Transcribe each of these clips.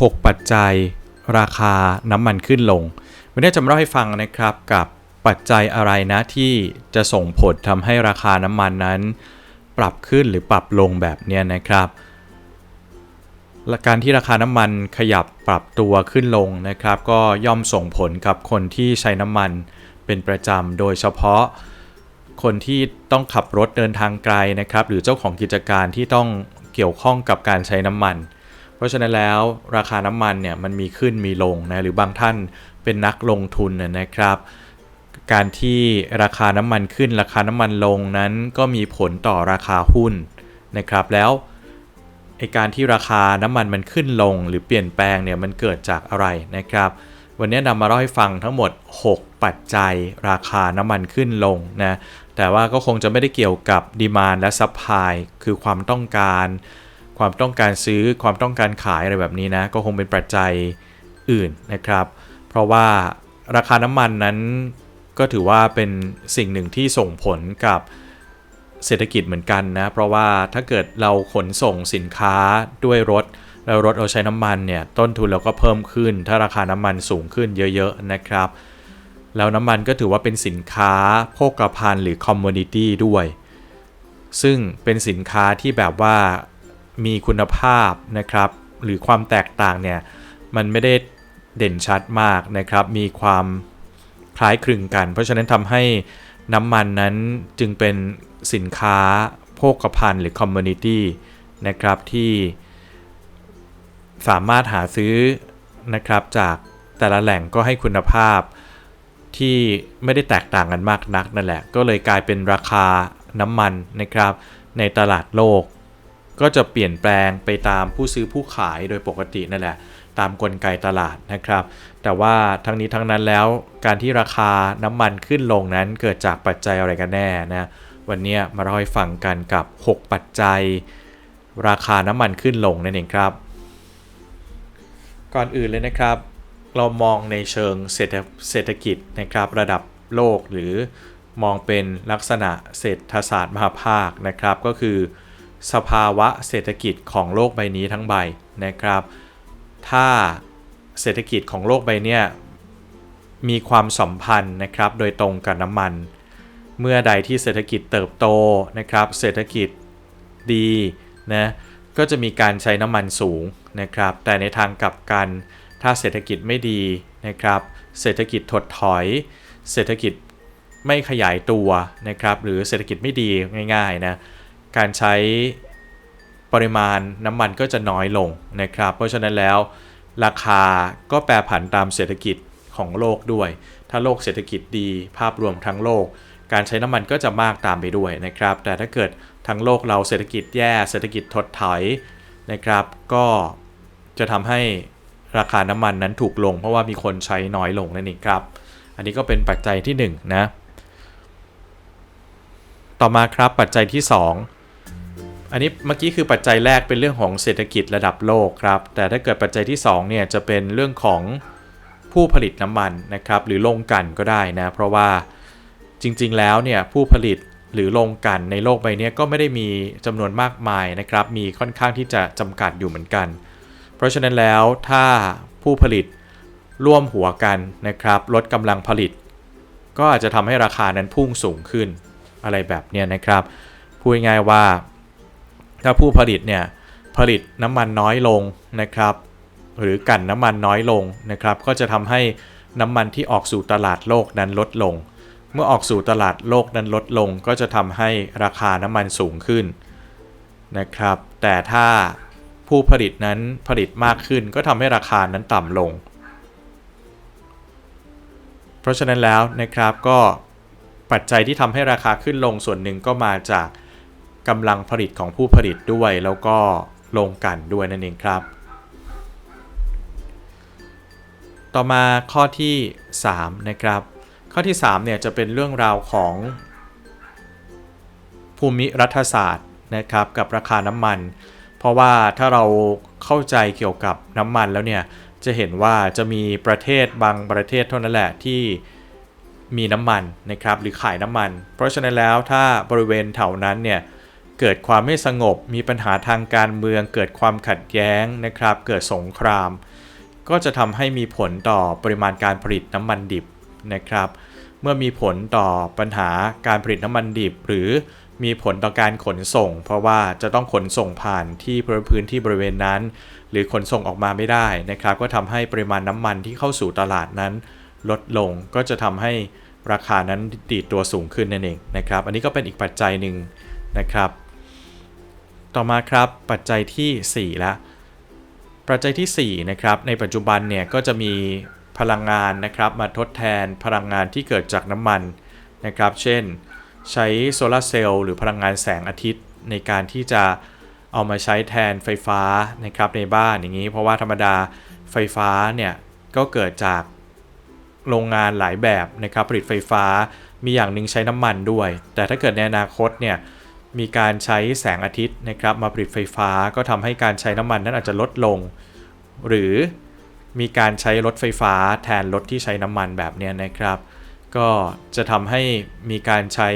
6 ปัจจัย ราคาน้ำมันขึ้นลง วันนี้จะมาเล่าให้ฟังนะครับกับปัจจัยอะไรนะที่จะส่งผลทำให้ราคาน้ำมันนั้น ปรับขึ้นหรือปรับลงแบบนี้นะครับและการที่ราคาน้ำมันขยับปรับตัวขึ้นลงนะครับ ก็ย่อมส่งผลกับคนที่ใช้น้ำมันเป็นประจำโดยเฉพาะคนที่ต้องขับรถเดินทางไกลนะครับ หรือเจ้าของกิจการที่ต้องเกี่ยวข้องกับการใช้น้ำมัน เพราะฉะนั้นแล้วราคาน้ำมันเนี่ยมันมีขึ้นมีลงนะหรือบางท่านเป็นนักลงทุนนะนะครับ การที่ราคาน้ำมันขึ้นราคาน้ำมันลงนั้นก็มีผลต่อราคาหุ้นนะครับแล้วไอการที่ราคาน้ำมันมันขึ้นลงหรือเปลี่ยนแปลงเนี่ยมันเกิดจากอะไรนะครับ วันนี้นำมาเล่าให้ฟังทั้งหมด 6 ปัจจัย ราคาน้ำมันขึ้นลงนะแต่ว่าก็คงจะไม่ได้เกี่ยวกับดีมานและซัพพลายคือความต้องการ ความต้องการซื้อความต้องการขายอะไรแบบนี้นะก็คงเป็นปัจจัยอื่นนะครับ เพราะว่าราคาน้ำมันนั้นก็ถือว่าเป็นสิ่งหนึ่งที่ส่งผลกับเศรษฐกิจเหมือนกันนะ เพราะว่าถ้าเกิดเราขนส่งสินค้าด้วยรถ แล้วรถเราใช้น้ำมันเนี่ยต้นทุนเราก็เพิ่มขึ้น ถ้าราคาน้ำมันสูงขึ้นเยอะๆนะครับ แล้วน้ำมันก็ถือว่าเป็นสินค้าโภคภัณฑ์หรือคอมมูนิตี้ด้วย ซึ่งเป็นสินค้าที่แบบว่า มีคุณภาพนะครับ หรือความแตกต่างเนี่ยมันไม่ได้เด่นชัดมากนะครับ มีความคล้ายคลึงกัน เพราะฉะนั้นทำให้น้ำมันนั้นจึงเป็นสินค้าโภคภัณฑ์หรือคอมมูนิตี้นะครับที่สามารถหาซื้อนะครับจากแต่ละแหล่งก็ให้คุณภาพที่ไม่ได้แตกต่างกันมากนักนั่นแหละ ก็เลยกลายเป็นราคาน้ำมันนะครับในตลาดโลก ก็จะเปลี่ยนแปลงไปตามผู้ซื้อผู้ขายโดยปกตินั่นแหละ ตามกลไกตลาดนะครับ แต่ว่าทั้งนี้ทั้งนั้นแล้วการที่ราคาน้ำมันขึ้นลงนั้นเกิดจากปัจจัยอะไรกันแน่นะวันนี้มาเล่าให้ฟังกันกับ 6 ปัจจัย ราคาน้ำมันขึ้นลงนั่นเองครับ ก่อนอื่นเลยนะครับ เรามองในเชิงเศรษฐเศรษฐกิจนะครับ ระดับโลกหรือมองเป็นลักษณะเศรษฐศาสตร์มหาภาคนะครับ ก็คือ สภาวะเศรษฐกิจของโลกใบนี้ทั้งใบนะครับ ถ้าเศรษฐกิจของโลกใบนี้มีความสัมพันธ์นะครับโดยตรงกับน้ำมัน เมื่อใดที่เศรษฐกิจเติบโตนะครับ เศรษฐกิจดีนะก็จะมีการใช้น้ำมันสูงนะครับ แต่ในทางกลับกัน ถ้าเศรษฐกิจไม่ดีนะครับ เศรษฐกิจถดถอย เศรษฐกิจไม่ขยายตัวนะครับ หรือเศรษฐกิจไม่ดีง่ายๆนะ การใช้ปริมาณน้ำมันก็จะน้อยลงนะครับ เพราะฉะนั้นแล้ว ราคาก็แปรผันตามเศรษฐกิจของโลกด้วย ถ้าโลกเศรษฐกิจดีภาพรวมทั้งโลก การใช้น้ำมันก็จะมากตามไปด้วยนะครับ แต่ถ้าเกิดทั้งโลกเราเศรษฐกิจแย่เศรษฐกิจถดถอยนะครับ ก็จะทำให้ราคาน้ำมันนั้นถูกลง เพราะว่ามีคนใช้น้อยลงนั่นเองครับ อันนี้ก็เป็นปัจจัยที่1นนะต่อมาครับปัจจัยที่ 2 อันนี้เมื่อกี้คือปัจจัยแรกเป็นเรื่องของเศรษฐกิจระดับโลกครับ แต่ถ้าเกิดปัจจัยที่2เนี่ยจะเป็นเรื่องของผู้ผลิตน้ำมันนะครับหรือโรงกันก็ได้นะ เพราะว่าจริงๆแล้วเนี่ยผู้ผลิตหรือโรงกันในโลกใบนี้ก็ไม่ได้มีจำนวนมากมายนะครับ มีค่อนข้างที่จะจำกัดอยู่เหมือนกัน เพราะฉะนั้นแล้วถ้าผู้ผลิตร่วมหัวกันนะครับ ลดกำลังผลิต ก็อาจจะทำให้ราคานั้นพุ่งสูงขึ้นอะไรแบบเนี้ยนะครับพูดง่ายว่า ถ้าผู้ผลิตเนี่ยผลิตน้ำมันน้อยลงนะครับ หรือกันน้ำมันน้อยลงนะครับ ก็จะทำให้น้ำมันที่ออกสู่ตลาดโลกนั้นลดลง เมื่อออกสู่ตลาดโลกนั้นลดลง ก็จะทำให้ราคาน้ำมันสูงขึ้นนะครับ แต่ถ้าผู้ผลิตนั้นผลิตมากขึ้น ก็ทำให้ราคานั้นต่ำลง เพราะฉะนั้นแล้วนะครับก็ปัจจัยที่ทำให้ราคาขึ้นลงส่วนหนึ่งก็มาจาก กำลังผลิตของผู้ผลิตด้วยแล้วก็ลงกันด้วยนั่นเองครับ ต่อมาข้อที่ 3 นะครับ ข้อที่3เนี่ยจะเป็นเรื่องราวของภูมิรัฐศาสตร์นะครับกับราคาน้ำมัน เพราะว่าถ้าเราเข้าใจเกี่ยวกับน้ำมันแล้วเนี่ยจะเห็นว่าจะมีประเทศบางประเทศเท่านั้นแหละที่มีน้ำมันนะครับหรือขายน้ำมัน เพราะฉะนั้นแล้วถ้าบริเวณแถวนั้นเนี่ย เกิดความไม่สงบ มีปัญหาทางการเมือง เกิดความขัดแย้งนะครับ เกิดสงคราม ก็จะทำให้มีผลต่อปริมาณการผลิตน้ำมันดิบนะครับ เมื่อมีผลต่อปัญหาการผลิตน้ำมันดิบ หรือมีผลต่อการขนส่ง เพราะว่าจะต้องขนส่งผ่านที่พื้นที่บริเวณนั้น หรือขนส่งออกมาไม่ได้นะครับ ก็ทำให้ปริมาณน้ำมันที่เข้าสู่ตลาดนั้น ลดลงก็จะทำให้ราคานั้นดีดตัวสูงขึ้นนั่นเองนะครับ อันนี้ก็เป็นอีกปัจจัยหนึ่งนะครับ ต่อมาครับปัจจัยทีสี่ 4 ละ ปัจจัยที่4นะครับในปัจจุบันเนี่ยก็จะมีพลังงานนะครับมาทดแทนพลังงานที่เกิดจากน้ำมันนะครับ เช่น ใช้โซลาร์เซลล์หรือพลังงานแสงอาทิตย์ในการที่จะเอามาใช้แทนไฟฟ้านะครับในบ้านอย่างนี้ เพราะว่าธรรมดาไฟฟ้าเนี่ยก็เกิดจากโรงงานหลายแบบนะครับผลิตไฟฟ้ามีอย่างหนึ่งใช้น้ำมันด้วย แต่ถ้าเกิดในอนาคตเนี่ย มีการใช้แสงอาทิตย์นะครับมาผลิตไฟฟ้าก็ทำให้การใช้น้ำมันนั้นอาจจะลดลง หรือมีการใช้รถไฟฟ้าแทนรถที่ใช้น้ำมันแบบนี้นะครับ ก็จะทำให้มีการใช้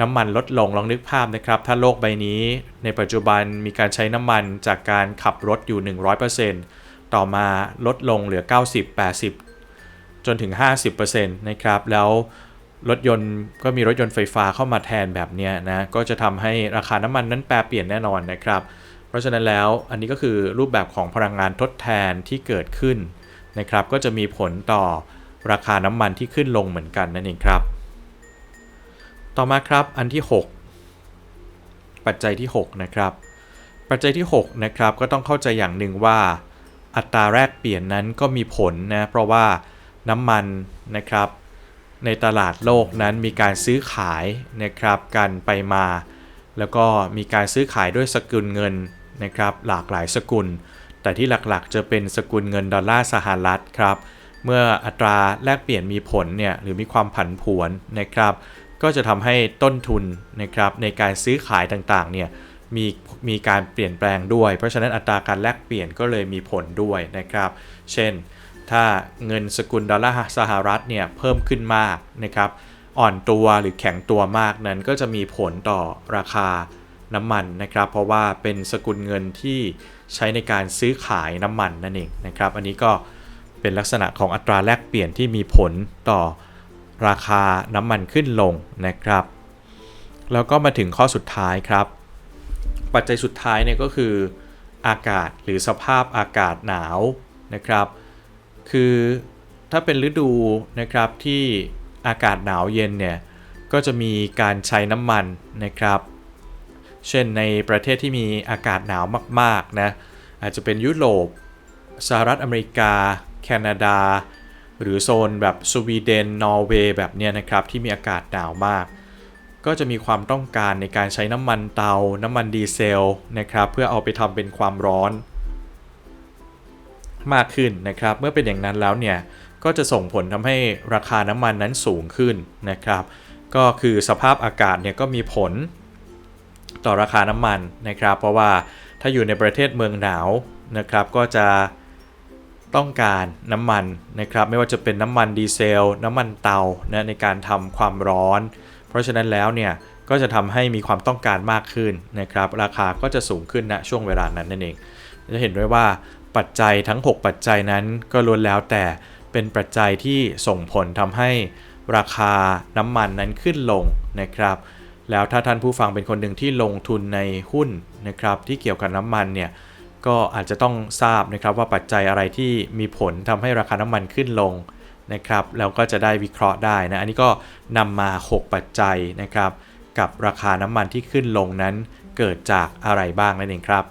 น้ำมันลดลงลองนึกภาพนะครับ ถ้าโลกใบนี้ในปัจจุบันมีการใช้น้ำมันจากการขับรถอยู่ 100%ต่อมาลดลงเหลือ 90 80 จนถึง 50%นะครับ แล้ว รถยนต์ก็มีรถยนต์ไฟฟ้าเข้ามาแทนแบบนี้นะก็จะทำให้ราคาน้ำมันนั้นแปรเปลี่ยนแน่นอนนะครับ เพราะฉะนั้นแล้วอันนี้ก็คือรูปแบบของพลังงานทดแทนที่เกิดขึ้นนะครับก็จะมีผลต่อราคาน้ำมันที่ขึ้นลงเหมือนกันนั่นเองครับ ต่อมาครับอันที่ 6 ปัจจัยที่ 6 นะครับ ปัจจัยที่ 6 นะครับก็ต้องเข้าใจอย่างหนึ่งว่า อัตราแลกเปลี่ยนนั้นก็มีผลนะเพราะว่าน้ำมันนะครับ ในตลาดโลกนั้นมีการซื้อขายนะครับกันไปมา แล้วก็มีการซื้อขายด้วยสกุลเงินนะครับหลากหลายสกุล แต่ที่หลักๆ จะเป็นสกุลเงินดอลลาร์สหรัฐครับเมื่ออัตราแลกเปลี่ยนมีผลเนี่ยหรือมีความผันผวนนะครับก็จะทำให้ต้นทุนนะครับในการซื้อขายต่างๆเนี่ยมีมีการเปลี่ยนแปลงด้วย เพราะฉะนั้นอัตราการแลกเปลี่ยนก็เลยมีผลด้วยนะครับ เช่น ถ้าเงินสกุลดอลลาร์สหรัฐเนี่ยเพิ่มขึ้นมากนะครับ อ่อนตัวหรือแข็งตัวมากนั้นก็จะมีผลต่อราคาน้ำมันนะครับ เพราะว่าเป็นสกุลเงินที่ใช้ในการซื้อขายน้ำมันนั่นเองนะครับ อันนี้ก็เป็นลักษณะของอัตราแลกเปลี่ยนที่มีผลต่อราคาน้ำมันขึ้นลงนะครับ แล้วก็มาถึงข้อสุดท้ายครับ ปัจจัยสุดท้ายเนี่ยก็คืออากาศหรือสภาพอากาศหนาวนะครับ คือถ้าเป็นฤดูนะครับที่อากาศหนาวเย็นเนี่ยก็จะมีการใช้น้ำมันนะครับ เช่นในประเทศที่มีอากาศหนาวมากๆนะอาจจะเป็นยุโรปสหรัฐอเมริกา แคนาดา หรือโซนแบบสวีเดน นอร์เวย์แบบเนี้ยนะครับที่มีอากาศหนาวมาก ก็จะมีความต้องการในการใช้น้ำมันเตา น้ำมันดีเซลนะครับเพื่อเอาไปทำเป็นความร้อน มากขึ้นนะครับ เมื่อเป็นอย่างนั้นแล้วเนี่ยก็จะส่งผลทำให้ราคาน้ำมันนั้นสูงขึ้นนะครับ ก็คือสภาพอากาศเนี่ยก็มีผลต่อราคาน้ำมันนะครับ เพราะว่าถ้าอยู่ในประเทศเมืองหนาวนะครับ ก็จะต้องการน้ำมันนะครับ ไม่ว่าจะเป็นน้ำมันดีเซล น้ำมันเตานะในการทำความร้อน เพราะฉะนั้นแล้วเนี่ยก็จะทำให้มีความต้องการมากขึ้นนะครับ ราคาก็จะสูงขึ้นณนะช่วงเวลานั้นนั่นเองจะเห็นด้วยว่า ปัจจัยทั้ง 6 ปัจจัยนั้นก็ล้วนแล้วแต่เป็นปัจจัยที่ส่งผลทำให้ราคาน้ำมันนั้นขึ้นลงนะครับ แล้วถ้าท่านผู้ฟังเป็นคนหนึ่งที่ลงทุนในหุ้นนะครับ ที่เกี่ยวกับน้ำมันเนี่ยก็อาจจะต้องทราบนะครับว่าปัจจัยอะไรที่มีผลทำให้ราคาน้ำมันขึ้นลงนะครับแล้วก็จะได้วิเคราะห์ได้นะอันนี้ก็นำมา 6 ปัจจัยนะครับ กับราคาน้ำมันที่ขึ้นลงนั้นเกิดจากอะไรบ้างนั่นเองครับ